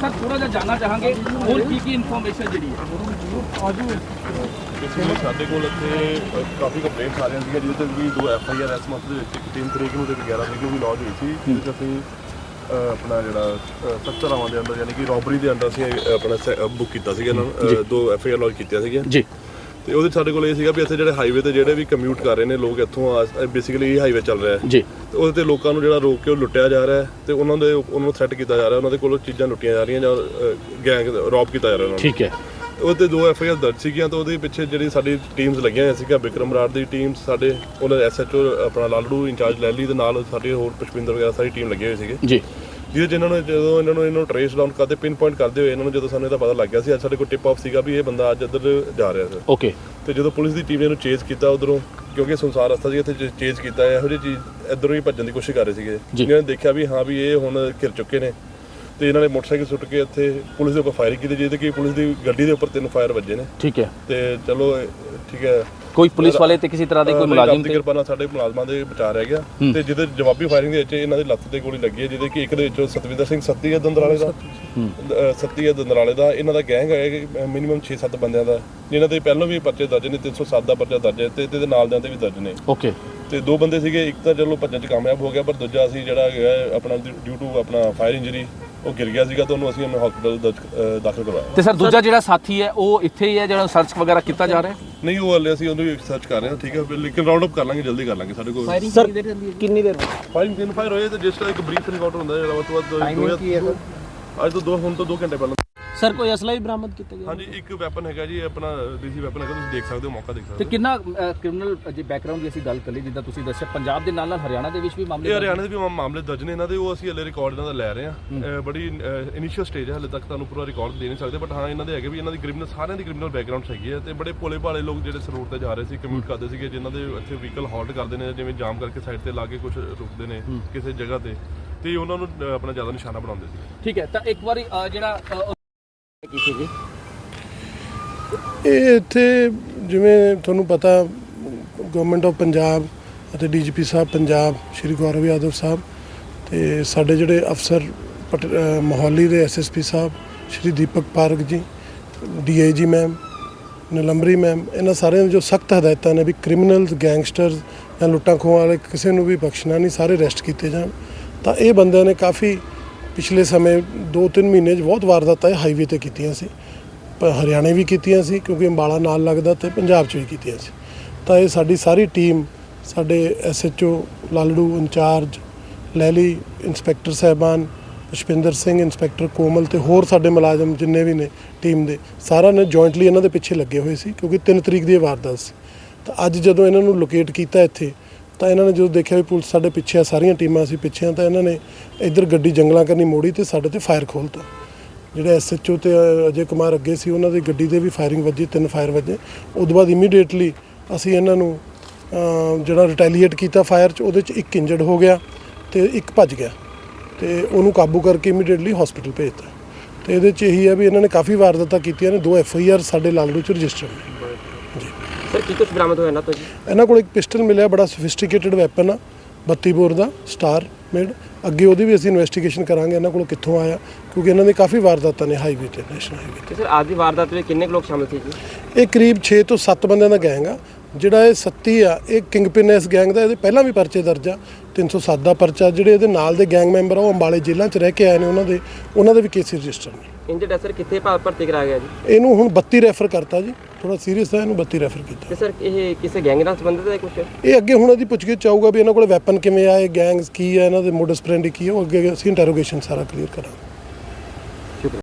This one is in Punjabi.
ਸਰ ਥੋੜਾ ਜਿਹਾ ਜਾਨਣਾ ਚਾਹਾਂਗੇ। ਹੋਰ ਕੀ ਕੀ ਇਨਫੋਰਮੇਸ਼ਨ ਜਿਹੜੀ ਹੈ? ਬੇਸਿਕਲੀ ਸਾਡੇ ਕੋਲ ਇੱਥੇ ਕਾਫੀ ਕੰਪਲੇਂਟਸ ਆ ਰਹੀਆਂ ਸੀਗੀਆਂ ਜਿਹਦੇ ਤੇ ਵੀ ਦੋ ਐਫ ਆਈ ਆਰ ਇਸ ਦੇ ਵਿੱਚ ਇੱਕ 3 ਤਰੀਕ ਨੂੰ ਤੇ ਇੱਕ 11 ਤਰੀਕ ਨੂੰ ਵੀ ਲੌਜ ਹੋਈ ਸੀ ਜਿਹਦੇ ਅਸੀਂ ਆਪਣਾ ਜਿਹੜਾ ਸਖਤ ਧਾਰਾਵਾਂ ਦੇ ਅੰਦਰ ਯਾਨੀ ਕਿ ਰੋਬਰੀ ਦੇ ਅੰਦਰ ਅਸੀਂ ਆਪਣਾ ਬੁੱਕ ਕੀਤਾ ਸੀਗਾ ਇਹਨਾਂ ਨੂੰ ਦੋ ਐਫ ਆਈ ਆਰ ਲੌਜ ਕੀਤੀਆਂ ਸੀਗੀਆਂ। ਜੀ। ਤੇ ਉਹਦੇ ਸਾਡੇ ਕੋਲ ਇਹ ਸੀਗਾ ਵੀ ਇੱਥੇ ਜਿਹੜੇ ਹਾਈਵੇ ਤੇ ਜਿਹੜੇ ਵੀ ਕਮਿਊਟ ਕਰ ਰਹੇ ਨੇ ਲੋਕ ਇੱਥੋਂ ਬੇਸਿਕਲੀ ਇਹ ਹਾਈਵੇ ਚੱਲ ਰਿਹਾ ਹੈ। ਜੀ। ਤੇ ਉਹਦੇ ਤੇ ਲੋਕਾਂ ਨੂੰ ਜਿਹੜਾ ਰੋਕ ਕੇ ਉਹ ਲੁੱਟਿਆ ਜਾ ਰਿਹਾ ਹੈ ਤੇ ਉਹਨਾਂ ਦੇ ਉਹਨਾਂ ਨੂੰ ਥ੍ਰੈਟ ਕੀਤਾ ਜਾ ਰਿਹਾ ਉਹਨਾਂ ਦੇ ਕੋਲੋਂ ਚੀਜ਼ਾਂ ਲੁੱਟੀਆਂ ਜਾ ਰਹੀਆਂ ਜਾਂ ਗੈਂਗ ਰੌਬ ਕੀਤਾ ਜਾ ਰਿਹਾ ਉਹਨਾਂ ਨੂੰ। ਠੀਕ ਹੈ। ਉਹ ਤੇ ਦੋ ਐਫ ਆਈ ਆਰ ਦਰਜ ਸੀਗੀਆਂ ਤਾਂ ਉਹਦੇ ਪਿੱਛੇ ਜਿਹੜੀ ਸਾਡੀ ਟੀਮਸ ਲੱਗੀਆਂ ਹੋਈਆਂ ਸੀਗਾ ਵਿਕਰਮ ਰਾੜ ਦੀ ਟੀਮ ਸਾਡੇ ਉਹਨਾਂ ਐਸ ਐਚ ਓ ਆਪਣਾ ਲਾਲੜੂ ਇੰਚਾਰਜ ਲੈਲੀ ਦੇ ਨਾਲ ਸਾਡੇ ਹੋਰ ਪੁਸ਼ਪਿੰਦਰ ਵਗੈਰਾ ਸਾਰੀ ਟੀਮ ਲੱਗੇ ਹੋਏ ਸੀਗੇ। ਜੀ। ਜਿਹਦੇ ਚ ਇਹਨਾਂ ਨੂੰ ਜਦੋਂ ਇਹਨਾਂ ਨੂੰ ਇਹਨੂੰ ਟ੍ਰੇਸ ਡਾਊਨ ਕਰਦੇ ਪਿਨ ਪੁਆਇੰਟ ਕਰਦੇ ਹੋਏ ਇਹਨਾਂ ਨੂੰ ਜਦੋਂ ਸਾਨੂੰ ਇਹਦਾ ਪਤਾ ਲੱਗ ਗਿਆ ਸੀ ਅੱਜ ਸਾਡੇ ਕੋਲ ਟਿਪ ਆਫ ਸੀਗਾ ਵੀ ਇਹ ਬੰਦਾ ਅੱਜ ਇੱਧਰ ਜਾ ਰਿਹਾ ਸੀ। ਓਕੇ ਤੇ ਜਦੋਂ ਪੁਲਿਸ ਦੀ ਟੀਮ ਨੇ ਇਹਨੂੰ ਚੇਜ਼ ਕੀਤਾ ਉਧਰੋਂ ਕਿਉਂਕਿ ਸੰਸਾਰ ਰਸਤਾ ਸੀ ਇੱਥੇ ਚੇਜ਼ ਕੀਤਾ ਇਹੋ ਜਿਹੀ ਚੀਜ਼ ਇਧਰੋਂ ਹੀ ਭੱਜਣ ਦੀ ਕੋਸ਼ਿਸ਼ ਕਰ ਰਹੇ ਸੀਗੇ। ਇਹਨਾਂ ਨੇ ਦੇਖਿਆ ਵੀ ਹਾਂ ਵੀ ਇਹ ਹੁਣ ਘਿਰ ਚੁੱਕੇ ਨੇ। ਤੇ ਇਹਨਾਂ ਨੇ ਮੋਟਰਸਾਈਕਲ ਸੁੱਟ ਕੇ ਇੱਥੇ ਪੁਲਿਸ ਦੇ ਉੱਪਰ ਫਾਇਰਿੰਗ ਕੀਤੀ ਜਿਹਦੇ ਕਿ ਪੁਲਿਸ ਦੀ ਗੱਡੀ ਦੇ ਉੱਪਰ ਤਿੰਨ ਫਾਇਰ ਵੱਜੇ ਨੇ। ਠੀਕ ਹੈ। ਤੇ ਚਲੋ ਠੀਕ ਹੈ। ਕੋਈ ਪੁਲਿਸ ਵਾਲੇ ਤੇ ਕਿਸੇ ਤਰ੍ਹਾਂ ਦੇ ਕੋਈ ਮੁਲਾਜ਼ਮ ਤੇ? ਕਿਰਪਾ ਨਾਲ ਸਾਡੇ ਮੁਲਾਜ਼ਮਾਂ ਦੇ ਬਚਾ ਰਹਿ ਗਿਆ। ਤੇ ਜਿਹਦੇ ਜਵਾਬੀ ਫਾਇਰਿੰਗ ਦੇ ਵਿੱਚ ਇਹਨਾਂ ਦੀ ਲੱਤ ਤੇ ਗੋਲੀ ਲੱਗੀ ਹੈ ਜਿਹਦੇ ਕਿ ਇੱਕ ਦੇ ਵਿੱਚੋਂ ਸਤਵਿੰਦਰ ਸਿੰਘ ਸੱਤੀ ਹੈ ਦੰਦਰਾਲੇ ਦਾ। ਸੱਤੀ ਹੈ ਦੰਦਰਾਲੇ ਦਾ। ਇਹਨਾਂ ਦਾ ਗੈਂਗ ਹੈ ਮਿਨੀਮਮ 6-7 ਬੰਦਿਆਂ ਦਾ। ਜਿਨ੍ਹਾਂ ਦੇ ਪਹਿਲਾਂ ਵੀ ਪਰਚੇ ਦਰਜ ਨੇ 307 ਦਾ ਪਰਚਾ ਦਰਜ ਹੈ ਤੇ ਇਹਦੇ ਨਾਲ ਦਿਆਂ ਤੇ ਵੀ ਦਰਜ ਨੇ। ਓਕੇ ਤੇ ਦੋ ਬੰਦੇ ਸੀਗੇ ਇੱਕ ਤਾਂ ਚਲੋ ਭੱਜਣ ਚ ਕਾਮਯਾਬ ਹੋ ਗਿਆ ਪਰ ਦੂਜਾ ਅਸੀਂ ਜਿਹੜਾ ਆਪਣਾ ਡਿਊ ਟੂ ਆਪਣਾ ਫਾਇਰ ਇੰਜਰੀ ਉਹ ਗਿਰ ਗਿਆ ਸੀਗਾ ਤਾਂ ਉਹਨੂੰ ਅਸੀਂ ਹਸਪੀਟਲ ਦਾਖਲ ਕਰਵਾਇਆ। ਤੇ ਸਰ ਦੂਜਾ ਜਿਹੜਾ ਸਾਥੀ ਹੈ ਉਹ ਇੱਥੇ ਹੀ ਹੈ ਜਿਹੜਾ ਸਰਚ ਵਗੈਰਾ ਕੀਤਾ ਜਾ ਰਿਹਾ ਹੈ? ਨਹੀਂ ਉਹ ਹਲੇ ਅਸੀਂ ਉਹਨੂੰ ਸਰਚ ਕਰ ਰਹੇ ਹਾਂ ਠੀਕ ਹੈ ਫਿਰ ਲੇਕਿਨ ਰਾਉਂਡ ਅਪ ਕਰ ਲਾਂਗੇ ਜਲਦੀ ਕਰ ਲਾਂਗੇ ਸਾਡੇ ਕੋਲ ਸਰ ਕਿੰਨੀ ਦੇਰ ਫਾਈਵ ਤਿੰਨ ਫਾਇਰ ਹੋਏ ਤੇ ਜਿਸ ਤਰ੍ਹਾਂ ਇੱਕ ਬਰੀਫ ਰਿਕਾਰਡ ਹੁੰਦਾ ਹੈ ਜਿਹੜਾ ਵੱਧ ਤੋਂ ਵੱਧ ਦੋ ਕੀ ਹੈ ਅੱਜ ਤੋਂ ਦੋ ਹੁਣ ਤੋਂ 2 ਘੰਟੇ ਪਹਿਲਾਂ। ਸਰ ਕੋਈ ਅਸਲਾ ਵੀ ਬਰਾਮਦ ਕੀਤਾ ਗਿਆ? ਹਾਂਜੀ ਇੱਕ ਵੈਪਨ ਹੈਗਾ ਜੀ ਆਪਣਾ ਦੇਸੀ ਵੈਪਨ ਹੈਗਾ ਤੁਸੀਂ ਦੇਖ ਸਕਦੇ ਹੋ ਮੌਕਾ ਦੇਖ ਸਕਦੇ ਤੇ ਹੋ। ਕਿੰਨਾ ਕ੍ਰਿਮੀਨਲ ਜੇ ਬੈਕਗ੍ਰਾਉਂਡ ਦੀ ਅਸੀਂ ਗੱਲ ਕਰੀਏ ਜਿੱਦਾਂ ਤੁਸੀਂ ਦੱਸਿਆ ਪੰਜਾਬ ਦੇ ਨਾਲ ਨਾਲ ਹਰਿਆਣਾ ਦੇ ਵਿੱਚ ਵੀ ਮਾਮਲੇ ਇਹ ਹਰਿਆਣਾ ਦੇ ਵੀ ਮਾ- ਮਾਮਲੇ ਦਰਜ ਨੇ ਇਹਨਾਂ ਦੇ ਉਹ ਅਸੀਂ ਹਲੇ ਰਿਕਾਰਡ ਇਹਨਾਂ ਦਾ ਲੈ ਰਹੇ ਹਾਂ। ਅਹ ਬੜੀ ਇਨੀਸ਼ੀਅਲ ਸਟੇਜ ਹੈ ਹਲੇ ਤੱਕ ਤੁਹਾਨੂੰ ਪੂਰਾ ਰਿਕਾਰਡ ਦੇ ਨਹੀਂ ਸਕਦੇ ਬਟ ਹਾਂ ਇਹਨਾਂ ਦੇ ਹੈਗੇ ਵੀ ਇਹਨਾਂ ਦੀ ਕ੍ਰਿਮੀਨਲ ਸਾਰਿਆਂ ਦੀ ਕ੍ਰਿਮੀਨਲ ਬੈਕਗ੍ਰਾਉਂਡ ਹੈਗੀ ਹੈ ਤੇ ਬੜੇ ਭੋਲੇ ਭਾਲੇ ਲੋਕ ਜਿਹੜੇ ਸਰੂਟ ਤੇ ਜਾ ਰਹੇ ਸੀ ਕਮਿਊਟ ਕਰਦੇ ਸੀਗੇ ਜਿਨ੍ਹਾਂ ਦੇ ਇੱਥੇ ਵਹੀਕਲ ਹਾਲਟ ਕਰਦੇ ਨੇ ਜਿਵੇਂ ਜਾਮ ਕਰਕੇ ਸਾਈਡ ਤੇ ਲਾ ਕੇ ਕੁਝ ਰੁਕਦੇ ਨੇ ਕਿਸੇ ਜਗ੍ਹਾ ਤੇ ਤੇ ਉਹਨਾਂ ਨੂੰ ਅਹ, ਆਪਣਾ ਜ਼ਿਆਦਾ ਨਿਸ਼ਾਨਾ ਬਣਾਉਂਦੇ ਸੀ। ਠੀਕ ਹੈ ਤਾਂ ਇੱਕ ਵਾਰੀ ਅ, ਜਿਹੜਾ ਅ, ਕਿਸੇ ਜੀ ਇਹ ਇੱਥੇ ਜਿਵੇਂ ਤੁਹਾਨੂੰ ਪਤਾ ਗਵਰਨਮੈਂਟ ਆਫ ਪੰਜਾਬ ਅਤੇ ਡੀਜੀਪੀ ਸਾਹਿਬ ਪੰਜਾਬ, ਸ਼੍ਰੀ ਗੌਰਵ ਯਾਦਵ ਸਾਹਿਬ ਤੇ ਸਾਡੇ ਜਿਹੜੇ ਅਫਸਰ ਪਟ- ਮੋਹਾਲੀ ਦੇ ਐਸਐਸਪੀ ਸਾਹਿਬ, Shri Deepak Pareek ji DIG ma'am Nilambari ma'am ਇਹਨਾਂ ਸਾਰਿਆਂ ਨੂੰ ਜੋ ਸਖਤ ਹਦਾਇਤਾਂ ਨੇ ਵੀ ਕ੍ਰਿਮੀਨਲਸ ਗੈਂਗਸਟਰਸ ਜਾਂ ਲੁੱਟਾਂ ਖੋਹਾਂ ਵਾਲੇ ਕਿਸੇ ਨੂੰ ਵੀ ਬਖਸ਼ਣਾ ਨਹੀਂ, ਸਾਰੇ ਅਰੈਸਟ ਕੀਤੇ ਜਾਣ। ਤਾਂ ਇਹ ਬੰਦਿਆਂ ਨੇ ਕਾਫੀ ਪਿਛਲੇ ਸਮੇਂ 2-3 ਮਹੀਨੇ 'ਚ ਬਹੁਤ ਵਾਰਦਾਤਾਂ ਹਾਈਵੇ ਤੇ ਕੀਤੀਆਂ ਸੀ। ਪ- ਹਰਿਆਣੇ ਵੀ ਕੀਤੀਆਂ ਸੀ ਕਿਉਂਕਿ ਅੰਬਾਲਾ ਨਾਲ ਲੱਗਦਾ ਤੇ ਪੰਜਾਬ 'ਚ ਵੀ ਕੀਤੀਆਂ ਸੀ। ਤਾਂ ਇਹ ਸਾਡੀ ਸਾਰੀ ਟੀਮ ਸਾਡੇ ਐਸਐਚਓ ਲਾਲੜੂ ਇੰਚਾਰਜ ਲੈਲੀ ਇੰਸਪੈਕਟਰ ਸਾਹਿਬਾਨ, ਪੁਸ਼ਪਿੰਦਰ ਸਿੰਘ, ਇੰਸਪੈਕਟਰ ਕੋਮਲ ਤੇ ਹੋਰ ਸਾਡੇ ਮੁਲਾਜ਼ਮ ਜਿੰਨੇ ਵੀ ਨੇ ਟੀਮ ਦੇ, ਸਾਰਿਆਂ ਨੇ ਜੁਆਇੰਟਲੀ ਇਹਨਾਂ ਦੇ ਪਿੱਛੇ ਲੱਗੇ ਹੋਏ ਸੀ ਕਿਉਂਕਿ 3 ਤਰੀਕ ਦੀ ਇਹ ਵਾਰਦਾਤ ਸੀ। ਤਾਂ ਅੱਜ ਜਦੋਂ ਇਹਨਾਂ ਨੂੰ ਲੋਕੇਟ ਕੀਤਾ ਇੱਥੇ ਤਾਂ ਇਹਨਾਂ ਨੇ ਜਦੋਂ ਦੇਖਿਆ ਵੀ ਪੁਲਿਸ ਸਾਡੇ ਪਿੱਛੇ ਆ ਸਾਰੀਆਂ ਟੀਮਾਂ ਅਸੀਂ ਪਿੱਛੇ ਆ ਤਾਂ ਇਹਨਾਂ ਨੇ ਇੱਧਰ ਗੱਡੀ ਜੰਗਲਾਂ ਕਰਨੀ ਮੋੜੀ ਤੇ ਸਾਡੇ ਤੇ ਫਾਇਰ ਖੋਲਤਾ। ਜਿਹੜੇ ਐਸਐਚਓ ਤੇ ਅ, ਅਜੇ ਕੁਮਾਰ ਅੱਗੇ ਸੀ ਉਹਨਾਂ ਦੀ ਗੱਡੀ ਦੇ ਵੀ ਫਾਇਰਿੰਗ ਵੱਜੀ ਤਿੰਨ ਫਾਇਰ ਵੱਜੇ। ਉਸ ਤੋਂ ਬਾਅਦ ਇਮੀਡੀਏਟਲੀ ਅਸੀਂ ਇਹਨਾਂ ਨੂੰ ਜਿਹੜਾ ਰਿਟੈਲੀਏਟ ਕੀਤਾ ਫਾਇਰ ਚ ਉਹਦੇ ਚ ਇੱਕ ਇੰਜਰਡ ਹੋ ਗਿਆ ਤੇ ਇੱਕ ਭੱਜ ਗਿਆ। ਤੇ ਉਹਨੂੰ ਕਾਬੂ ਕਰਕੇ ਇਮੀਡੀਏਟਲੀ ਹਸਪੀਟਲ ਭੇਜਤਾ। ਤੇ ਇਹਦੇ ਚ ਇਹੀ ਆ ਵੀ ਇਹਨਾਂ ਨੇ ਕਾਫੀ ਵਾਰਦਾਤਾਂ ਕੀਤੀਆਂ ਨੇ ਦੋ ਐਫ ਆਈ ਆਰ ਸਾਡੇ ਲਾਲੜੂ ਚ ਰਜਿਸਟਰ ਨੇ। ਸਰ ਕੀ ਕੁਝ ਬਰਾਮਦ ਹੋਇਆ ਨਾ ਤੋਂ ਜੀ? ਇਹਨਾਂ ਕੋਲ ਇੱਕ ਪਿਸਟਲ ਮਿਲਿਆ ਬੜਾ ਸੋਫਿਸਟੀਕੇਟਡ ਵੈਪਨ ਆ 32 ਬੋਰ ਦਾ ਸਟਾਰ ਮੇਡ ਅੱਗੇ ਉਹਦੀ ਵੀ ਅਸੀਂ ਇਨਵੈਸਟੀਗੇਸ਼ਨ ਕਰਾਂਗੇ ਇਹਨਾਂ ਕੋਲੋਂ ਕਿੱਥੋਂ ਆਇਆ ਕਿਉਂਕਿ ਇਹਨਾਂ ਦੇ ਕਾਫੀ ਵਾਰਦਾਤਾਂ ਨੇ ਹਾਈਵੇ ਤੇ ਨੈਸ਼ਨਲ ਹਾਈਵੇ ਤੇ। ਸਰ ਅੱਜ ਦੀ ਵਾਰਦਾਤ ਵਿੱਚ ਕਿੰਨੇ ਲੋਕ ਸ਼ਾਮਲ ਸੀ ਜੀ? ਇਹ ਕਰੀਬ 6 ਤੋਂ 7 ਬੰਦਿਆਂ ਦਾ ਗੈਂਗ ਆ। ਜਿਹੜਾ ਇਹ ਸੱਤੀ ਆ ਇਹ ਕਿੰਗਪਿਨ ਇਸ ਗੈਂਗ ਦਾ ਇਹਦੇ ਪਹਿਲਾਂ ਵੀ ਪਰਚੇ ਦਰਜ ਆ 307 ਦਾ ਪਰਚਾ। ਜਿਹੜੇ ਇਹਦੇ ਨਾਲ ਦੇ ਗੈਂਗ ਮੈਂਬਰ ਆ ਉਹ ਅੰਬਾਲੇ ਜੇਲ੍ਹਾਂ 'ਚ ਰਹਿ ਕੇ ਆਏ ਨੇ ਉਹਨਾਂ ਦੇ ਉਹਨਾਂ ਦੇ ਵੀ ਕੇਸ ਰਜਿਸਟਰ ਨੇ। ਇੰਜਰਡ ਹੈ ਸਰ ਕਿੱਥੇ ਭਾ- ਭਰਤੀ ਕਰਾਇਆ ਗਿਆ ਜੀ? ਇਹਨੂੰ ਹੁਣ 32 ਰੈਫਰ ਕਰਤਾ ਜੀ ਥੋੜਾ ਸੀਰੀਅਸ ਆ ਇਹਨੂੰ 32 ਰੈਫਰ ਕੀਤਾ। ਤੇ ਸਰ ਇਹ ਕਿਸੇ ਗੈਂਗ ਨਾਲ ਸੰਬੰਧਿਤ ਹੈ ਕੁਝ ਇਹ ਅੱਗੇ ਹੁਣ ਇਹਦੀ ਪੁੱਛਗਿੱਛ ਚਾਹੂਗਾ ਵੀ ਇਹਨਾਂ ਕੋਲ ਵੈਪਨ ਕਿਵੇਂ ਆਏ ਗੈਂਗਸ ਕੀ ਆ ਇਹਨਾਂ ਦੇ ਮੋਡਸ ਪ੍ਰੈਂਡੀ ਕੀ ਆ ਉਹ ਅੱਗੇ ਅਸੀਂ ਇੰਟਰੋਗੇਸ਼ਨ ਸਾਰਾ ਕਲੀਅਰ ਕਰਾਂਗੇ।